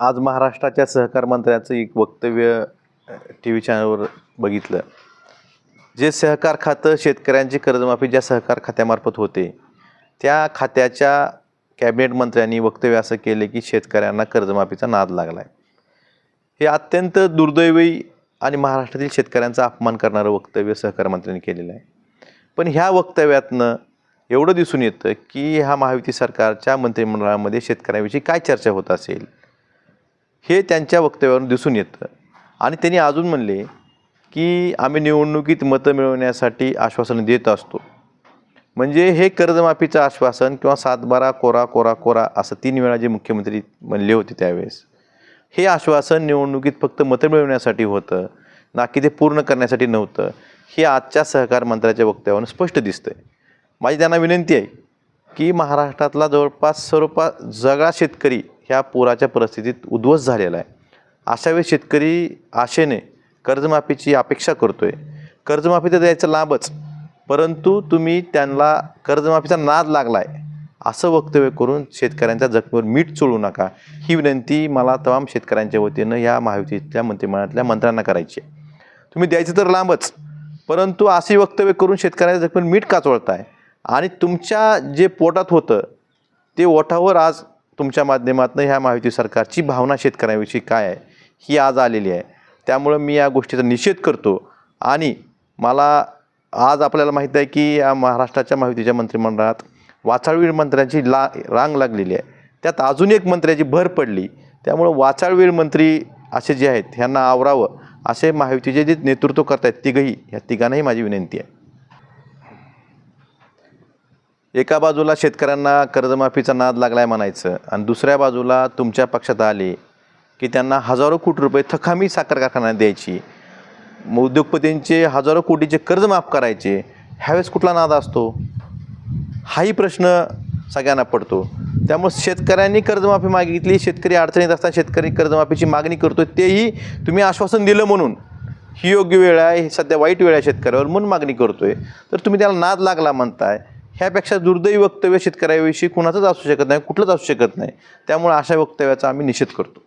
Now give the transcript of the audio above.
आज महाराष्ट्राच्या सहकार मंत्र्याचं एक वक्तव्य टी व्ही चॅनलवर बघितलं. जे सहकार खातं शेतकऱ्यांची कर्जमाफी ज्या सहकार खात्यामार्फत होते त्या खात्याच्या कॅबिनेट मंत्र्यांनी वक्तव्य असं केले की शेतकऱ्यांना कर्जमाफीचा नाद लागला आहे हे अत्यंत दुर्दैवी आणि महाराष्ट्रातील शेतकऱ्यांचा अपमान करणारं वक्तव्य सहकार मंत्र्यांनी केलेलं आहे. पण ह्या वक्तव्यातनं एवढं दिसून येतं की ह्या महायुती सरकारच्या मंत्रिमंडळामध्ये शेतकऱ्यांविषयी काय चर्चा होत असेल हे त्यांच्या वक्तव्यावरून दिसून येतं. आणि त्यांनी अजून म्हणले की आम्ही निवडणुकीत मतं मिळवण्यासाठी आश्वासन देत असतो. म्हणजे हे कर्जमाफीचं आश्वासन किंवा सातबारा कोरा कोरा कोरा असं तीन वेळा जे मुख्यमंत्री म्हणले होते त्यावेळेस हे आश्वासन निवडणुकीत फक्त मतं मिळवण्यासाठी होतं ना की ते पूर्ण करण्यासाठी नव्हतं हे आजच्या सहकार मंत्र्याच्या वक्तव्यावरून स्पष्ट दिसतं आहे माझी त्यांना विनंती आहे की महाराष्ट्रातला जवळपास सर्वपास सगळा शेतकरी ह्या पुराच्या परिस्थितीत उद्ध्वस्त झालेला आहे. अशा वेळी शेतकरी आशेने कर्जमाफीची अपेक्षा करतो आहे कर्जमाफी तर द्यायचं लाभच परंतु तुम्ही त्यांना कर्जमाफीचा नाद लागला आहे असं वक्तव्य करून शेतकऱ्यांच्या जखमीवर मीठ चोळू नका. ही विनंती मला तमाम शेतकऱ्यांच्या वतीनं या महायुतीतल्या मंत्रिमंडळातल्या मंत्र्यांना करायची आहे. तुम्ही द्यायचं तर लांबच परंतु अशी वक्तव्य करून शेतकऱ्यांच्या जखमीवर मीठ का चोळताय? आणि तुमच्या जे पोटात होतं ते ओठावर आज तुमच्या माध्यमातून ह्या महायुती सरकारची भावना शेतकऱ्यांविषयी काय आहे? ही आज आलेली आहे. त्यामुळं मी या गोष्टीचा निषेध करतो. आणि मला आज आपल्याला माहीत आहे की या महाराष्ट्राच्या महायुतीच्या मंत्रिमंडळात वाचाळवीर मंत्र्यांची ला रांग लागलेली आहे. त्यात अजून एक मंत्र्याची भर पडली. त्यामुळं वाचाळवीर मंत्री असे जे आहेत ह्यांना आवरावं असे महायुतीचे जे नेतृत्व करत आहेत तिघही ह्या तिघांनाही माझी विनंती आहे. एका बाजूला शेतकऱ्यांना कर्जमाफीचा नाद लागलाय म्हणायचं आणि दुसऱ्या बाजूला तुमच्या पक्षात आले की त्यांना हजारो कोटी रुपये थकामी साखर कारखान्यात द्यायची मग उद्योगपतींचे हजारो कोटीचे कर्ज माफ करायचे ह्यावेळेस कुठला नाद असतो? हाही प्रश्न सगळ्यांना पडतो. त्यामुळे शेतकऱ्यांनी कर्जमाफी मागितली शेतकरी अडचणीत असताना शेतकरी कर्जमाफीची मागणी करतो तेही तुम्ही आश्वासन दिलं म्हणून. ही योग्य वेळ आहे सध्या वाईट वेळ आहे शेतकऱ्यावर म्हणून मागणी करतोय. तर तुम्ही त्याला नाद लागला म्हणताय. ह्यापेक्षा दुर्दैवी वक्तव्य शेतकऱ्याविषयी कुणाचंच असू शकत नाही कुठलंच असू शकत नाही. त्यामुळे अशा वक्तव्याचा आम्ही निषेध करतो.